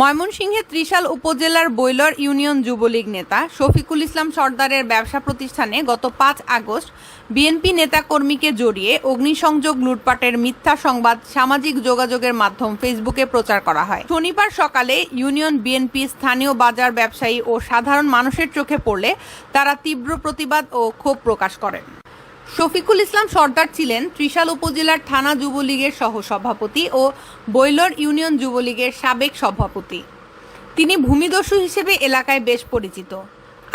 ময়মনসিংহের ত্রিশাল উপজেলার বৈলর ইউনিয়ন যুবলীগ নেতা শফিকুল ইসলাম সর্দারের ব্যবসা প্রতিষ্ঠানে গত পাঁচ আগস্ট বিএনপি নেতাকর্মীকে জড়িয়ে অগ্নিসংযোগ লুটপাটের মিথ্যা সংবাদ সামাজিক যোগাযোগের মাধ্যম ফেসবুকে প্রচার করা হয়। শনিবার সকালে ইউনিয়ন বিএনপি স্থানীয় বাজার ব্যবসায়ী ও সাধারণ মানুষের চোখে পড়লে তারা তীব্র প্রতিবাদ ও ক্ষোভ প্রকাশ করেন। শফিকুল ইসলাম সর্দার ছিলেন ত্রিশাল উপজেলার থানা যুবলীগের সহসভাপতি ও বৈলর ইউনিয়ন যুবলীগের সাবেক সভাপতি। তিনি ভূমিদস্যু হিসেবে এলাকায় বেশ পরিচিত।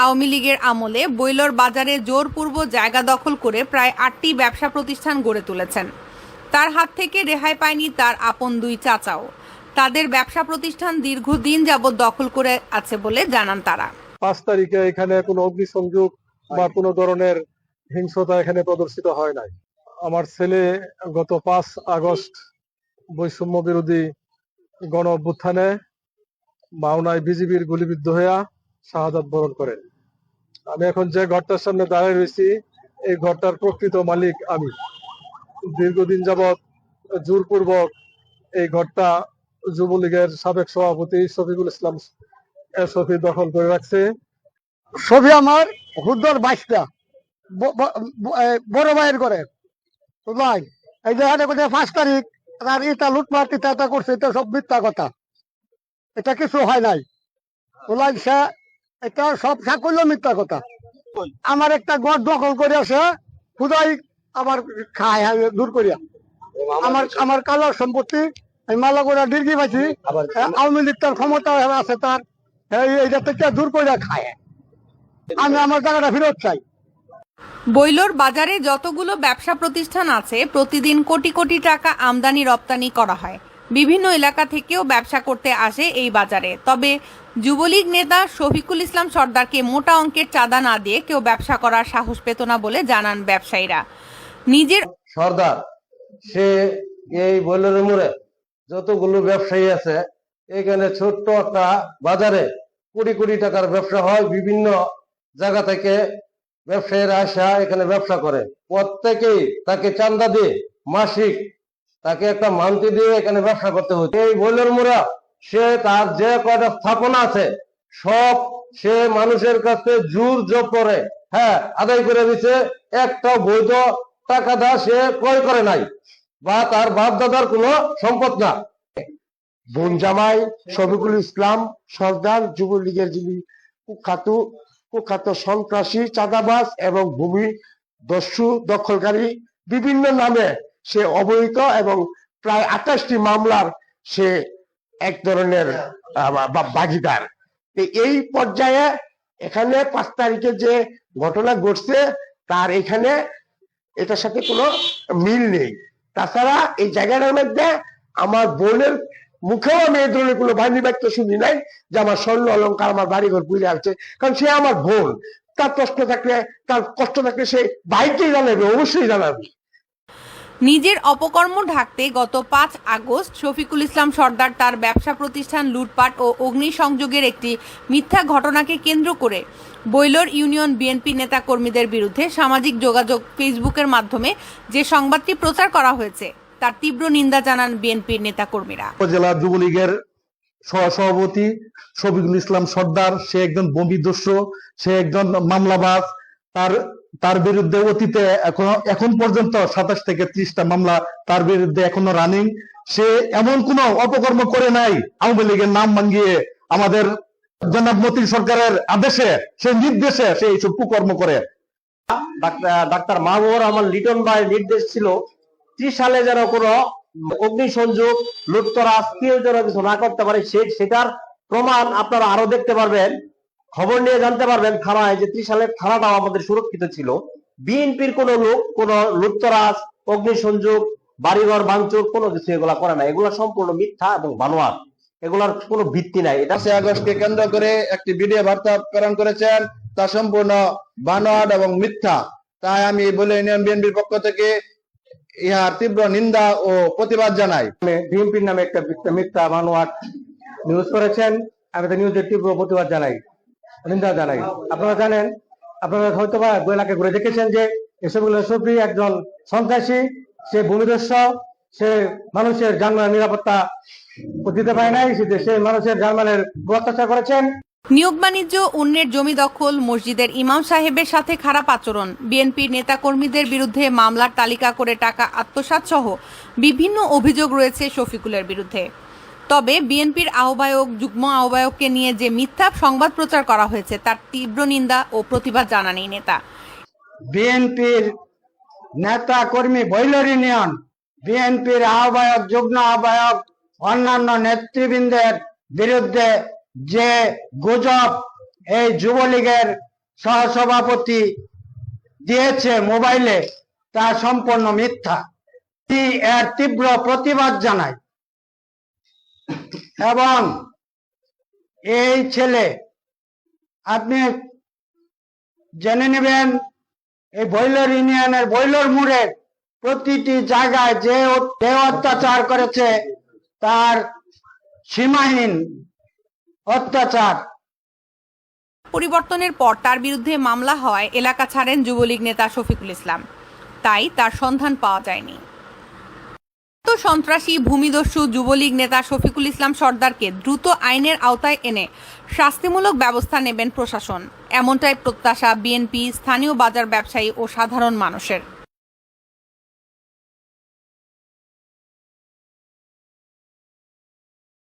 আওয়ামী লীগের আমলে বৈলর বাজারে জোরপূর্ব জায়গা দখল করে প্রায় আটটি ব্যবসা প্রতিষ্ঠান গড়ে তুলেছেন। তার হাত থেকে রেহাই পায়নি তার আপন দুই চাচাও। তাদের ব্যবসা প্রতিষ্ঠান দীর্ঘদিন যাবৎ দখল করে আছে বলে জানান তারা। পাঁচ তারিখে এখানে কোনো অগ্নিসংযোগ বা কোনো ধরনের হিংসতা এখানে প্রদর্শিত হয় নাই। আমার ছেলে গত পাঁচ আগস্ট বৈষম্য বিরোধী গণ অভ্যুত্থানে মাওনায় বিজিবির গুলিবিদ্ধ হইয়া শাহাদাত বরণ করেন আমি এখন যে ঘরটার সামনে দাঁড়িয়ে রয়েছি, এই ঘরটার প্রকৃত মালিক আমি। দীর্ঘদিন যাবৎ জোরপূর্বক এই ঘরটা যুবলীগের সাবেক সভাপতি শফিকুল ইসলাম শফি দখল করে রাখছে। ছবি আমার হুদ্দর বাইশটা। বড় ভাইয়ের করে বুঝলাই এই যে এখানে কোথায় পাঁচ তারিখ আর এটা লুটমার এটা এটা করছে এটা সব মিথ্যা কথা। এটা কিছু হয় নাই। বুঝলাই সে এটা সব সাকল্য মিথ্যা কথা। আমার একটা গড় দখল করে আছে খুদাই আবার খায় দূর করিয়া। আমার আমার কালার সম্পত্তি আমি মালা করে ডির্গি পাইছি। আওয়ামী লীগ তার ক্ষমতা আছে তার। এই- এইটা থেকে দূর করে খায়। আমি আমার জায়গাটা ফেরত চাই। বৈলোর বাজারে যতগুলো ব্যবসা প্রতিষ্ঠান আছে, প্রতিদিন কোটি কোটি টাকা আমদানি রপ্তানি করা হয়। বিভিন্ন এলাকা থেকেও ব্যবসা করতে আসে এই বাজারে। তবে যুবলীগ নেতা শফিকুল ইসলাম সর্দারকে মোটা অঙ্কের চাঁদা না দিয়ে কেউ ব্যবসা করার সাহস পেত না বলে জানান ব্যবসায়ীরা। নিজের সর্দার, সে এই বৈলের মোড়ে যতগুলো ব্যবসায়ী আছে, এখানে ছোট্ট একটা বাজারে কোটি কোটি টাকার ব্যবসা হয়। বিভিন্ন জায়গা থেকে ব্যবসায়ীরা আসা এখানে ব্যবসা করে। প্রত্যেকেই তাকে চান্দা দিয়ে মাসিক তাকে একটা মান্তি দিয়ে এখানে ব্যবসা করতে হচ্ছে। এই বৈলের মোড়া, সে তার যে কয়টা স্থাপনা আছে, সব সে মানুষের কাছে জোর জব করে হ্যাঁ আদায় করে দিচ্ছে একটা বৈধ টাকা দা সে ক্রয় করে নাই বা তার বাপ দাদার কোনো সম্পদ না। বোন জামাই, শফিকুল ইসলাম, সর্দার যুবলীগের যিনি কুখ্যাত কুখ্যাত সন্ত্রাসী, চাঁদাবাজ এবং ভূমি দস্যু, দখলকারী বিভিন্ন নামে সে অবহিত এবং প্রায় আঠাশটি মামলার সে এক ধরনের বাগিদার। এই পর্যায়ে এখানে পাঁচ তারিখে যে ঘটনা ঘটছে, তার এখানে এটার সাথে কোনো মিল নেই। তাছাড়া এই জায়গাটার মধ্যে আমার বোনের মুখেও আমি এই ধরনের কোনো বাহিনী বাক্য শুনি নাই যে আমার স্বর্ণ অলঙ্কার আমার বাড়ি ঘর পুড়ে আছে, কারণ সে আমার বোন। তার কষ্ট থাকলে, তার কষ্ট থাকলে সে বাইকেই জানাবে, অবশ্যই জানাবে। নিজের অপকর্ম ঢাকতে গত পাঁচ আগস্ট শফিকুল ইসলাম সর্দার তার ব্যবসা প্রতিষ্ঠান, লুটপাট ও অগ্নিসংযোগের একটি মিথ্যা ঘটনাকে কেন্দ্র করে বৈলর ইউনিয়ন বিএনপি নেতাকর্মীদের বিরুদ্ধে সামাজিক যোগাযোগ ফেসবুকের মাধ্যমে যে সংবাদটি প্রচার করা হয়েছে। তার তীব্র নিন্দা জানান বিএনপির নেতাকর্মীরা। উপজেলা যুবলীগের সহসভাপতি শফিকুল ইসলাম সর্দার সে একজন বম্বিদস্য সে একজন মামলাবাজ তার তার বিরুদ্ধে অতীতে এখন এখন পর্যন্ত সাতাশ থেকে ত্রিশটা মামলা তার বিরুদ্ধে এখনও রানিং সে এমন কোন অপকর্ম করে নাই আওয়ামী লীগের নাম ভাঙ্গিয়ে আমাদের জনাব মতিন সরকারের আদেশে সে নির্দেশে সে এইসব কুকর্ম করে। ডাক্তার ডাক্তার মাহবুবুর রহমান লিটন ভাই নির্দেশ ছিল ত্রিশ সালে যেন কোনো অগ্নিসংযোগ, লুটতরাজ কেউ যেন কিছু না করতে পারে, সে সেটার প্রমাণ আপনারা আরও দেখতে পারবেন। খবর নিয়ে জানতে পারবেন থানায় যে ত্রিশ সালের থানাটাও আমাদের সুরক্ষিত ছিল। বিএনপির কোন লোক, কোন লুটতরাজ, অগ্নিসংযোগ, বাড়িঘর ভাঙচুর, কোনো কিছু এগুলা করে না এগুলা সম্পূর্ণ মিথ্যা এবং বানোয়ার এগুলার কোনো ভিত্তি নাই। এটা পাঁচই আগস্টকে কেন্দ্র করে একটি ভিডিও বার্তা প্রেরণ করেছেন। তা সম্পূর্ণ বানোয়াট এবং মিথ্যা। তাই আমি বলে ইউনিয়ন বিএনপির পক্ষ থেকে ইহার তীব্র নিন্দা ও প্রতিবাদ জানাই। বিএনপির নামে একটা মিথ্যা- বানোয়াট নিউজ করেছেন। আমি তো নিউজের তীব্র প্রতিবাদ জানাই, নিন্দা জানাই। আপনারা জানেন, আপনারা হয়তো বা এলাকায় ঘুরে দেখেছেন যে এসবগুলো সফি একজন সন্ত্রাসী, সে ভূমিদস্য, সে মানুষের জানমালের নিরাপত্তা দিতে পারে নাই, সে মানুষের জানমালের অত্যাচার করেছেন। নিয়োগ বাণিজ্য, অন্যের জমি দখল, মসজিদের ইমাম সাহেবের সাথে খারাপ আচরণ। বিএনপির নেতাকর্মীদের বিরুদ্ধে মামলার তালিকা করে টাকা আত্মসাৎ সহ বিভিন্ন অভিযোগ রয়েছে শফিকুলের বিরুদ্ধে। তবে বিএনপির আহ্বায়ক, যুগ্ম আহ্বায়ককে নিয়ে যে মিথ্যা সংবাদ প্রচার করা হয়েছে, তার তীব্র নিন্দা ও প্রতিবাদ জানান এই নেতা। বিএনপির নেতা কর্মী বৈলর ইউনিয়ন বিএনপির আহ্বায়ক, যুগ্ম আহ্বায়ক, অন্যান্য নেতৃবৃন্দের বিরুদ্ধে যে গুজব এই যুবলীগের সহসভাপতি দিয়েছে মোবাইলে, তা সম্পূর্ণ মিথ্যা। এর তীব্র প্রতিবাদ জানাই এবং এই ছেলে, আপনি জেনে নেবেন, এই বৈলর ইউনিয়নের বৈলর মোড়ের প্রতিটি জায়গায় যে অত্যাচার করেছে, তার সীমাহীন অত্যাচার। পরিবর্তনের পর তার বিরুদ্ধে মামলা হওয়ায় এলাকা ছাড়েন যুবলীগ নেতা শফিকুল ইসলাম। তাই তার সন্ধান পাওয়া যায়নি। তো সন্ত্রাসী, ভূমিদস্যু, যুবলীগ নেতা শফিকুল ইসলাম সর্দারকে দ্রুত আইনের আওতায় এনে শাস্তিমূলক ব্যবস্থা নেবেন প্রশাসন। এমনটাই প্রত্যাশা বিএনপি, স্থানীয় বাজার ব্যবসায়ী ও সাধারণ মানুষের।